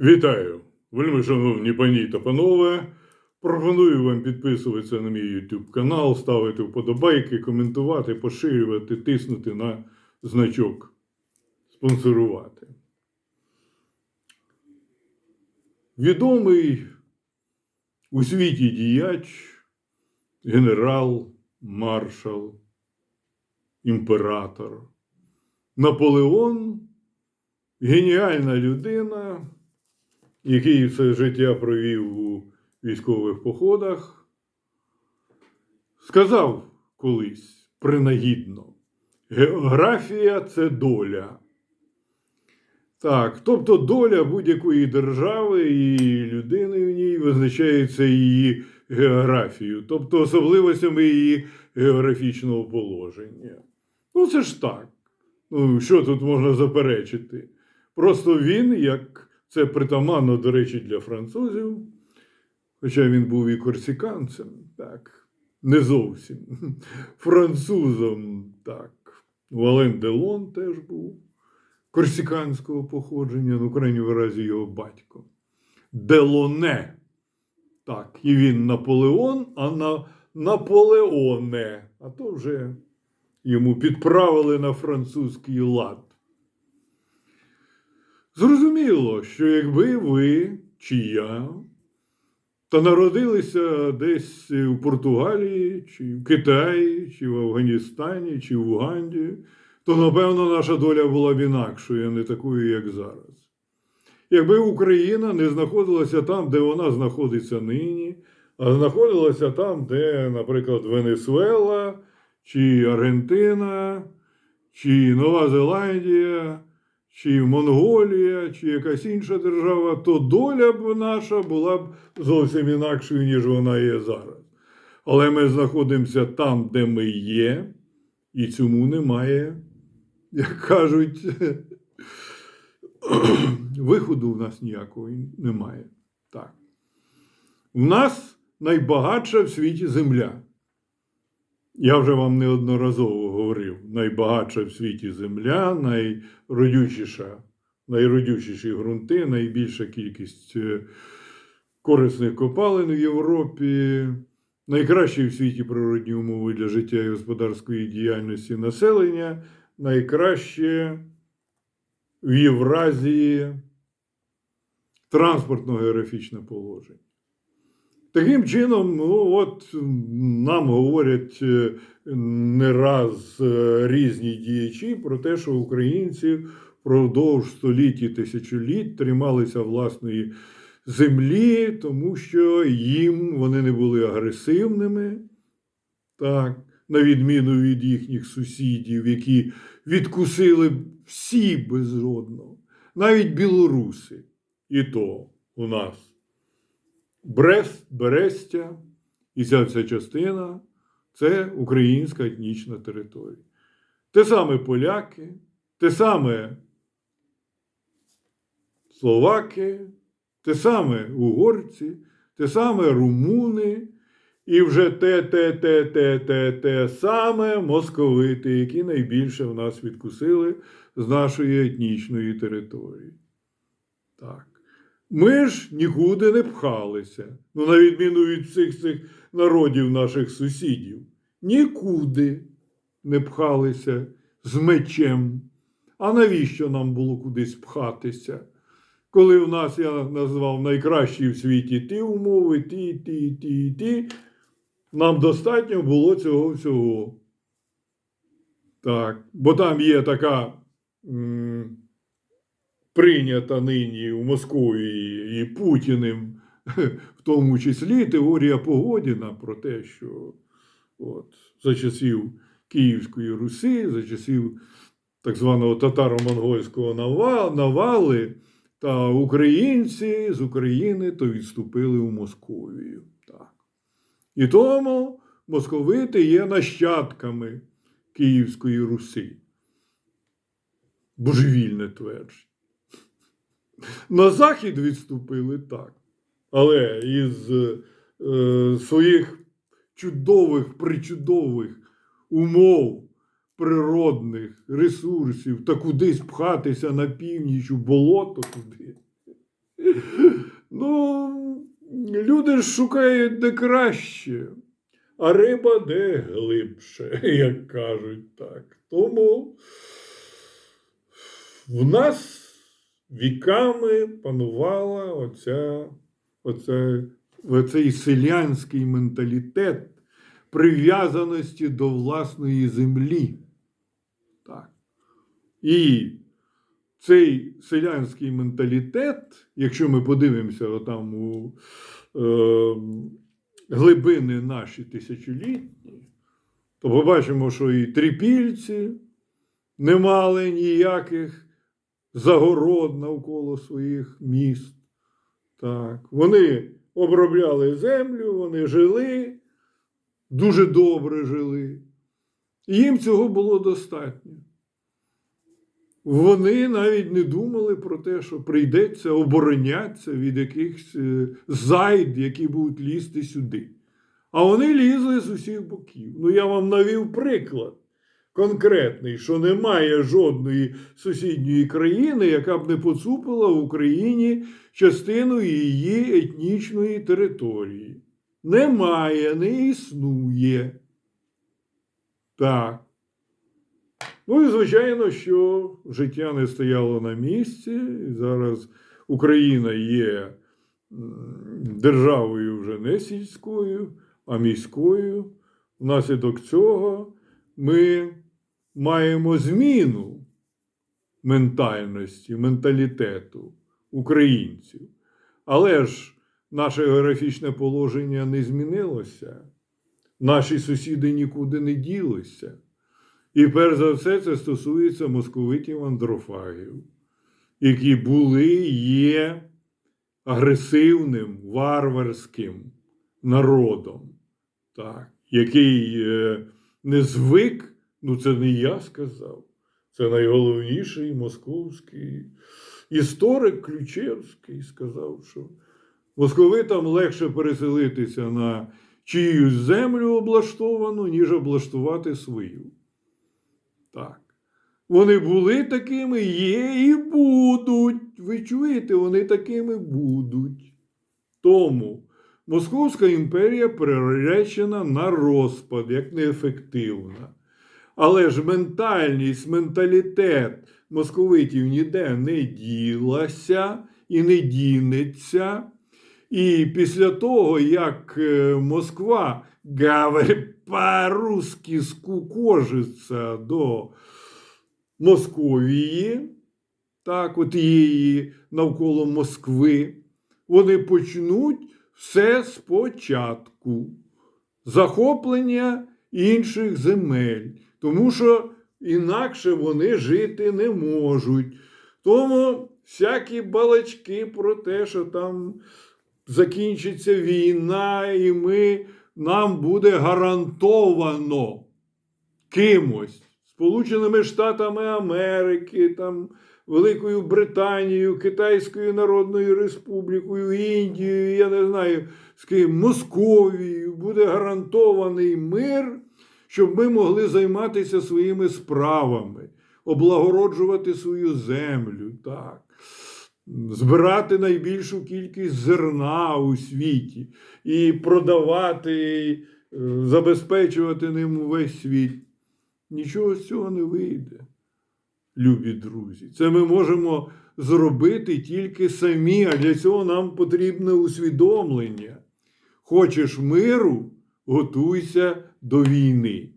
Вітаю, вельми шановні пані та панове. Пропоную вам підписуватися на мій YouTube канал, ставити вподобайки, коментувати, поширювати, тиснути на значок спонсорувати. Відомий у світі діяч, генерал, маршал, імператор Наполеон геніальна людина, який все життя провів у військових походах, сказав колись принагідно: географія це доля. Так, тобто доля будь-якої держави і людини в ній визначається її географією, тобто особливостями її географічного положення. Ну, це ж так. Ну, що тут можна заперечити? Просто він, як це притаманно, до речі, для французів, хоча він був і корсиканцем, так, не зовсім. Французом, так. Вален Делон теж був корсиканського походження, ну, в крайньому разі його батько. Делоне. Так, і він Наполеон, а на Наполеоне. А то вже йому підправили на французький лад. Зрозуміло, що якби ви чи я та народилися десь у Португалії, чи в Китаї, чи в Афганістані, чи в Уганді, то, напевно, наша доля була б інакшою, а не такою, як зараз. Якби Україна не знаходилася там, де вона знаходиться нині, а знаходилася там, де, наприклад, Венесуела, чи Аргентина, чи Нова Зеландія, чи Монголія, чи якась інша держава, то доля б наша була б зовсім інакшою, ніж вона є зараз. Але ми знаходимося там, де ми є, і цьому немає, як кажуть, виходу в нас ніякого немає. Так. У нас найбагатша в світі земля. Я вже вам неодноразово говорив: найбагатша в світі земля, найродючіша, найродючіші ґрунти, найбільша кількість е, корисних копалин в Європі, найкращі в світі природні умови для життя і господарської діяльності населення, найкраще в Євразії транспортно-географічне положення. Таким чином, ну от нам говорять е, не раз е, різні діячі про те, що українці впродовж століть і тисячоліть трималися власної землі, тому що їм вони не були агресивними, так, на відміну від їхніх сусідів, які відкусили всі без жодного, навіть білоруси, і то у нас. Брест, Берестя і ця вся частина це українська етнічна територія. Те саме поляки, те саме словаки, те саме угорці, те саме румуни, і вже те, те, те, те, те, те саме московити, які найбільше в нас відкусили з нашої етнічної території. Так. Ми ж нікуди не пхалися, ну, на відміну від всіх цих народів наших сусідів. Нікуди не пхалися з мечем. А навіщо нам було кудись пхатися? Коли в нас я назвав найкращі в світі ті умови, ті, ті, ті, ті, нам достатньо було цього всього. Так, бо там є така. М прийнята нині в Москві і Путіним, в тому числі теорія Погодіна про те, що от, за часів Київської Руси, за часів так званого татаро-монгольського навали, та українці з України то відступили у Московію. Так. І тому московити є нащадками Київської Руси. Божевільне твердження. На захід відступили так. Але із е, своїх чудових, причудових умов природних ресурсів та кудись пхатися на північ у болото туди. Ну, люди ж шукають де краще, а риба де глибше, як кажуть так. Тому в нас віками панувала оця, оця, оцей селянський менталітет прив'язаності до власної землі. Так. І цей селянський менталітет, якщо ми подивимося отам у е, глибини наші тисячолітні, то побачимо, що і трипільці не мали ніяких загород навколо своїх міст. Так. Вони обробляли землю, вони жили, дуже добре жили. І їм цього було достатньо. Вони навіть не думали про те, що прийдеться оборонятися від якихось е, зайд, які будуть лізти сюди. А вони лізли з усіх боків. Ну, я вам навів приклад конкретний, що немає жодної сусідньої країни, яка б не поцупила в Україні частину її етнічної території. Немає, не існує. Так. Ну і звичайно, що життя не стояло на місці. Зараз Україна є державою вже не сільською, а міською. Внаслідок цього ми маємо зміну ментальності, менталітету українців. Але ж наше географічне положення не змінилося. Наші сусіди нікуди не ділися. І перш за все це стосується московитів андрофагів, які були, є агресивним, варварським народом, так, який е, не звик, ну це не я сказав, це найголовніший московський історик Ключевський сказав, що московитам легше переселитися на чиюсь землю облаштовану, ніж облаштувати свою. Так. Вони були такими, є і будуть. Ви чуєте, вони такими будуть. Тому Московська імперія приречена на розпад як неефективна. Але ж ментальність, менталітет московитів ніде не ділася і не дінеться. І після того, як е, Москва говорить по-русски скукожиться до Московії, так, от її навколо Москви, вони почнуть все спочатку. Захоплення інших земель, тому що інакше вони жити не можуть. Тому всякі балачки про те, що там закінчиться війна, і ми, нам буде гарантовано кимось, Сполученими Штатами Америки, там, Великою Британією, Китайською Народною Республікою, Індією, я не знаю, з ким, Московією, буде гарантований мир, щоб ми могли займатися своїми справами, облагороджувати свою землю. так збирати найбільшу кількість зерна у світі і продавати, е, забезпечувати ним увесь світ. Нічого з цього не вийде, любі друзі. Це ми можемо зробити тільки самі, а для цього нам потрібне усвідомлення. Хочеш миру, готуйся до війни.